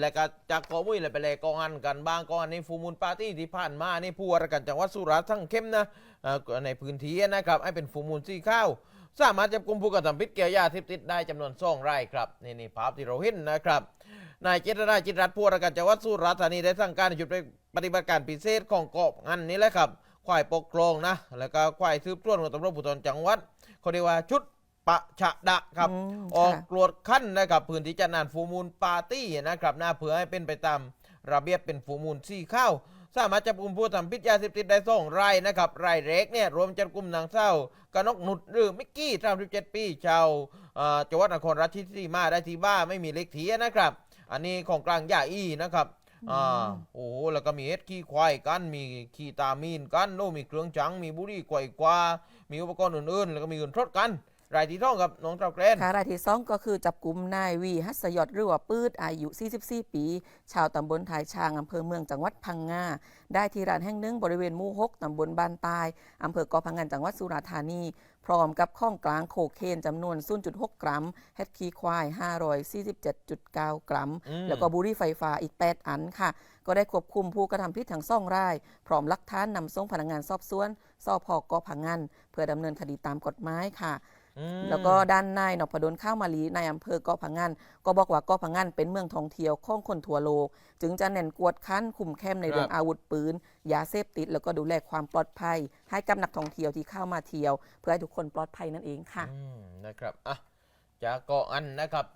และก็จากเกาะมุ้ยเลยไปเลยกองอันกันบ้างกองอันในฟูมูลปาร์ตี้ที่ผ่านมานี่ผู้ว่าราชการจังหวัดสุราษฎร์ทั้งเข้มนะในพื้นที่นะครับให้เป็นฟูมูลสีข้าวสามารถจับกลุ่มผู้กระทำผิดเกี่ยวยาเสพติดได้จำนวนสองรายครับนี่นี่ภาพที่เราเห็นนะครับนายเจตนาจิตรัตน์ผู้ว่าราชการจังหวัดสุราษฎร์ธานีได้สั่งการหยุดปฏิบัติการพิเศษของเกาะอันนี้แหละครับควายปกครองนะแล้วก็ควายสืบสวนของตำรวจภูธรจังหวัดเขาเรียกว่าชุด ปะฉะดะครับ อืมออกค่ะตรวจขั้นนะครับพื้นที่จัดงานฟูมูลปาร์ตี้นะครับหน้าเพื่อให้เป็นไปตามระเบียบเป็นฟูมูลสี่ข้าว สามารถจับกลุ่มผู้ทำผิดยาเสพติดได้สองรายนะครับรายแรกเนี่ยรวมจับกลุ่มนางเศร้ากนกหนุดหรือมิกกี้37ปี ชาวเอ่อจังหวัดนครราชสีมาได้ที่บ้านไม่มีเล็กทีนะครับ อันนี้ของกลางยาอีนะครับอ่าโอ้โหแล้วก็มีเอ็ดขี้ควายกันมีขี้ตามีนกันโน้มีเครื่องจังมีบุหรี่ไกวกว่า มีอุปกรณ์อื่นๆ แล้วก็มีเงินทดกัน รายที่ท่องกับน้องเจ้าแกรนค่ะรายที่สองก็คือจับกลุ่มนายวีฮัสยอดหรือว่าปืดอายุ 44 ปี ชาวตำบลทายช้างอำเภอเมืองจังหวัดพังงาได้ที่ร้านแห่งหนึ่งบริเวณหมู่6ตำบลบ้านตายอำเภอเกาะพังงานจังหวัดสุราษฎร์ธานีพร้อมกับข้องกลางโคเคนจำนวน 0.6 กรัมเฮดคีควาย 547.9 กรัมอืมแล้วก็บุหรี่ไฟฟ้าอีก 8 อันค่ะ ก็ได้ควบคุมผู้กระทำผิดทั้งสองราย พร้อมหลักฐานนำส่งพนักงานสอบสวนสพเกาะพังงานเพื่อดำเนินคดีตามกฎหมายค่ะอืม แล้วก็ด้านนายนพดลข้าวมาลีในายอำเภอเกาะพังงานก็บอกว่าเกาะพังงานเป็นเมืองท่องเที่ยวของคนทั่วโลก จึงจะเน้นกวดคั้นคุมเข้มในเรื่องอาวุธปืนยาเสพติด แล้วก็ดูแลความปลอดภัย ให้กับนักท่องเที่ยวที่เข้ามาเที่ยว เพื่อให้ทุกคนปลอดภัยนั่นเองค่ะอืมนะครับอะจากเกาะอันนะครับไป